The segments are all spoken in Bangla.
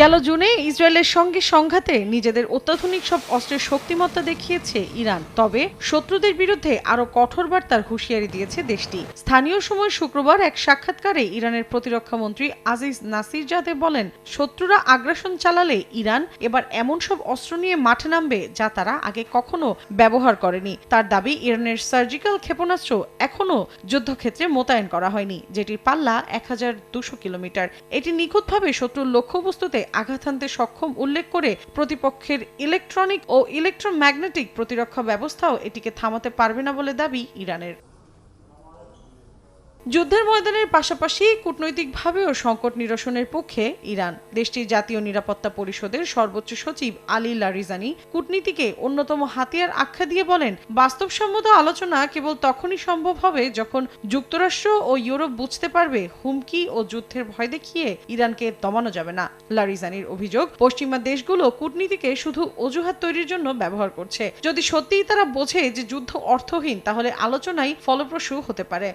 গেল জুনে ইসরায়েলের সঙ্গে সংঘাতে নিজেদের অত্যাধুনিক সব অস্ত্রের শক্তিমত্তা দেখিয়েছে ইরান। তবে শত্রুদের বিরুদ্ধে আরও কঠোর বার্তার হুঁশিয়ারি দিয়েছে দেশটি। স্থানীয় সময় শুক্রবার এক সাক্ষাৎকারে ইরানের প্রতিরক্ষা মন্ত্রী আজিজ নাসির জাদে বলেন, শত্রুরা আগ্রাসন চালালে ইরান এবার এমন সব অস্ত্র নিয়ে মাঠে নামবে যা তারা আগে কখনো ব্যবহার করেনি। তার দাবি, ইরানের সার্জিক্যাল ক্ষেপণাস্ত্র এখনও যুদ্ধক্ষেত্রে মোতায়েন করা হয়নি, যেটির পাল্লা এক কিলোমিটার। এটি নিখুঁতভাবে শত্রুর লক্ষ্যবস্তুতে আঘাত হানতে সক্ষম উল্লেখ করে প্রতিপক্ষের ইলেকট্রনিক ও ইলেকট্রোম্যাগনেটিক প্রতিরক্ষা ব্যবস্থাও এটিকে থামাতে পারবে না বলে দাবি ইরানের। যুদ্ধের ময়দানের পাশাপাশি কূটনৈতিকভাবেও সংকট নিরসনের পক্ষে ইরান। দেশটির জাতীয় নিরাপত্তা পরিষদের সর্বোচ্চ সচিব আলী লারিজানি কূটনীতিকে অন্যতম হাতিয়ার আখ্যা দিয়ে বলেন, বাস্তবসম্মত আলোচনা কেবল তখনই সম্ভব হবে যখন যুক্তরাষ্ট্র ও ইউরোপ বুঝতে পারবে হুমকি ও যুদ্ধের ভয় দেখিয়ে ইরানকে দমানো যাবে না। লারিজানির অভিযোগ, পশ্চিমা দেশগুলো কূটনীতিকে শুধু অজুহাত তৈরির জন্য ব্যবহার করছে। যদি সত্যিই তারা বোঝে যে যুদ্ধ অর্থহীন, তাহলে আলোচনাই ফলপ্রসূ হতে পারে।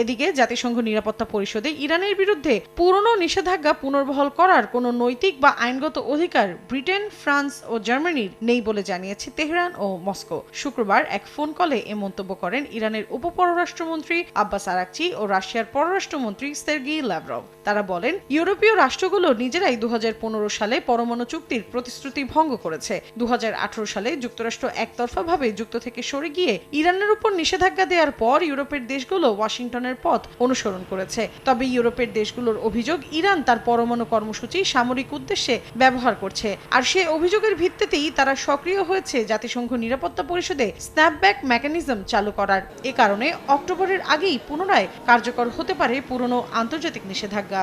এদিকে জাতিসংঘ নিরাপত্তা পরিষদে ইরানের বিরুদ্ধে পুরনো নিষেধাজ্ঞা পুনর্বহল করার কোনো নৈতিক বা আইনগত অধিকার ব্রিটেন, ফ্রান্স ও জার্মানির নেই বলে জানিয়েছে তেহরান ও মস্কো। শুক্রবার এক ফোন কলে এ মন্তব্য করেন ইরানের উপপররাষ্ট্রমন্ত্রী আব্বাস আরাকচি ও রাশিয়ার পররাষ্ট্রমন্ত্রী সের্গি ল্যাভরভ তারা বলেন, ইউরোপীয় রাষ্ট্রগুলো নিজেরাই দু হাজার পনেরো সালে পরমাণু চুক্তির প্রতিশ্রুতি ভঙ্গ করেছে। দু হাজার আঠারো সালে যুক্তরাষ্ট্র একতরফাভাবে যুক্ত থেকে সরে গিয়ে ইরানের উপর নিষেধাজ্ঞা দেওয়ার পর ইউরোপের দেশগুলো ওয়াশিংটনের পথ অনুসরণ করেছে। তবে ইউরোপের দেশগুলোর অভিযোগ, ইরান তার পরমাণু কর্মসূচি সামরিক উদ্দেশ্যে ব্যবহার করছে। আর সেই অভিযোগের ভিত্তিতেই তারা সক্রিয় হয়েছে জাতিসংঘ নিরাপত্তা পরিষদে স্ন্যাপব্যাক মেকানিজম চালু করার। এ কারণে অক্টোবরের আগেই পুনরায় কার্যকর হতে পারে পুরনো আন্তর্জাতিক নিষেধাজ্ঞা।